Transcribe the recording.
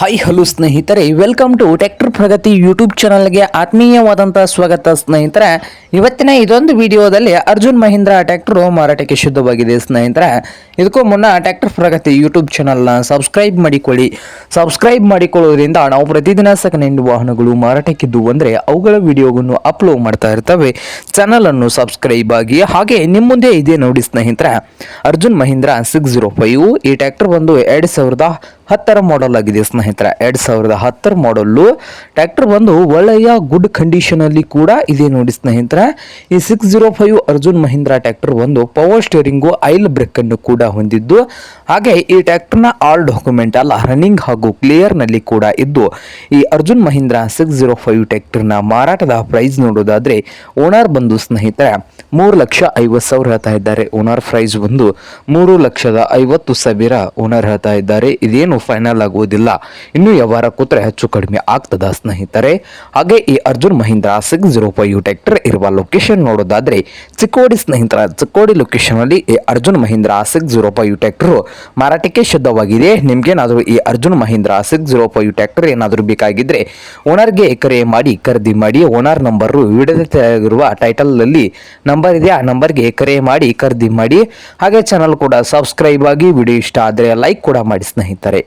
Hi hello ಸ್ನೇಹಿತರೆ. Welcome to tractor Pragathi YouTube ಚಾನಲ್ಗೆ ಆತ್ಮೀಯವಾದಂಥ ಸ್ವಾಗತ, ಸ್ನೇಹಿತರೆ. ಇವತ್ತಿನ ಇದೊಂದು ವಿಡಿಯೋದಲ್ಲಿ ಅರ್ಜುನ್ ಮಹೀಂದ್ರ ಟ್ಯಾಕ್ಟರು ಮಾರಾಟಕ್ಕೆ ಶುದ್ಧವಾಗಿದೆ, ಸ್ನೇಹಿತರೆ. ಇದಕ್ಕೂ ಮುನ್ನ ಟ್ರ್ಯಾಕ್ಟರ್ ಪ್ರಗತಿ ಯೂಟ್ಯೂಬ್ ಚಾನಲ್ನ ಸಬ್ಸ್ಕ್ರೈಬ್ ಮಾಡಿಕೊಳ್ಳಿ. ಸಬ್ಸ್ಕ್ರೈಬ್ ಮಾಡಿಕೊಳ್ಳೋದ್ರಿಂದ ನಾವು ಪ್ರತಿದಿನ ಸೆಕೆಂಡ್ ವಾಹನಗಳು ಮಾರಾಟಕ್ಕಿದ್ದು ಅಂದರೆ ಅವುಗಳ ವಿಡಿಯೋವನ್ನು ಅಪ್ಲೋಡ್ ಮಾಡ್ತಾ ಇರ್ತವೆ. ಚಾನಲನ್ನು ಸಬ್ಸ್ಕ್ರೈಬ್ ಆಗಿ. ಹಾಗೆ ನಿಮ್ಮ ಮುಂದೆ ಇದೆ ನೋಡಿ, ಸ್ನೇಹಿತರೆ. Arjun Mahindra six zero five ಈ ಟ್ರ್ಯಾಕ್ಟರ್ ಬಂದು ಎರಡು ಸಾವಿರದ ಹತ್ತರ ಮಾಡೆಲ್ ಆಗಿದೆ, ಸ್ನೇಹಿತರೆ. ಎರಡು ಸಾವಿರದ ಹತ್ತರ ಮಾಡಲ್ಲು ಟ್ರ್ಯಾಕ್ಟರ್ ಬಂದು ಒಳ್ಳೆಯ ಗುಡ್ ಕಂಡೀಷನ್ ಅಲ್ಲಿ ಕೂಡ ಇದೆ ನೋಡಿ ಸ್ನೇಹಿತರೆ. ಈ six zero five Arjun Mahindra tractor ಒಂದು ಪವರ್ ಸ್ಟೇರಿಂಗು ಐಲ್ ಬ್ರೇಕ್ ಅನ್ನು ಕೂಡ ಹೊಂದಿದ್ದು. ಹಾಗೆ ಈ ಟ್ರ್ಯಾಕ್ಟರ್ನ ಆಲ್ ಡಾಕ್ಯುಮೆಂಟ್ ಅಲ್ಲ ರನ್ನಿಂಗ್ ಹಾಗೂ ಕ್ಲಿಯರ್ನಲ್ಲಿ ಕೂಡ ಇದ್ದು, ಈ Arjun Mahindra six zero five ಟ್ರ್ಯಾಕ್ಟರ್ನ ಮಾರಾಟದ ಪ್ರೈಸ್ ನೋಡೋದಾದ್ರೆ ಓನರ್ ಬಂದು ಸ್ನೇಹಿತರೆ, ಮೂರು ಲಕ್ಷ ಐವತ್ತು ಸಾವಿರ ಹೇಳ್ತಾ ಇದ್ದಾರೆ. ಓನರ್ ಪ್ರೈಸ್ ಬಂದು ಮೂರು ಲಕ್ಷದ ಐವತ್ತು ಸಾವಿರ ಓನರ್ ಹೇಳ್ತಾ ಇದ್ದಾರೆ. ಇದೇನು ಫೈನಲ್ ಆಗುವುದಿಲ್ಲ ಇನ್ನು ವ್ಯವಹಾರ ಕೂತ್ರೆ ಹೆಚ್ಚು ಕಡಿಮೆ ಆಗ್ತದ, ಸ್ನೇಹಿತರೆ. ಹಾಗೆ ಈ Arjun Mahindra six zero five tractor ಇರುವ ಲೊಕೇಶನ್ ನೋಡೋದಾದ್ರೆ ಚಿಕ್ಕೋಡಿ, ಸ್ನೇಹಿತರ, ಚಿಕ್ಕೋಡಿ ಲೊಕೇಶನ್ ಅಲ್ಲಿ ಈ Arjun Mahindra six zero five tractor ಮಾರಾಟಕ್ಕೆ ಶುದ್ಧವಾಗಿದೆ. ನಿಮ್ಗೇನಾದರೂ ಈ Arjun Mahindra six zero five tractor ಏನಾದರೂ ಬೇಕಾಗಿದ್ರೆ ಓನರ್ಗೆ ಕರೆ ಮಾಡಿ, ಖರೀದಿ ಮಾಡಿ, ಓನರ್ ನಂಬರು ಟೈಟಲ್ ಅಲ್ಲಿ ನಂಬರ್ ಇದೆ, ಆ ನಂಬರ್ಗೆ ಕರೆ ಮಾಡಿ, ಖರೀದಿ ಮಾಡಿ. ಹಾಗೆ ಚಾನಲ್ ಕೂಡ ಸಬ್ಸ್ಕ್ರೈಬ್ ಆಗಿ, ವಿಡಿಯೋ ಇಷ್ಟ ಆದರೆ ಲೈಕ್ ಕೂಡ ಮಾಡಿ, ಸ್ನೇಹಿತರೆ.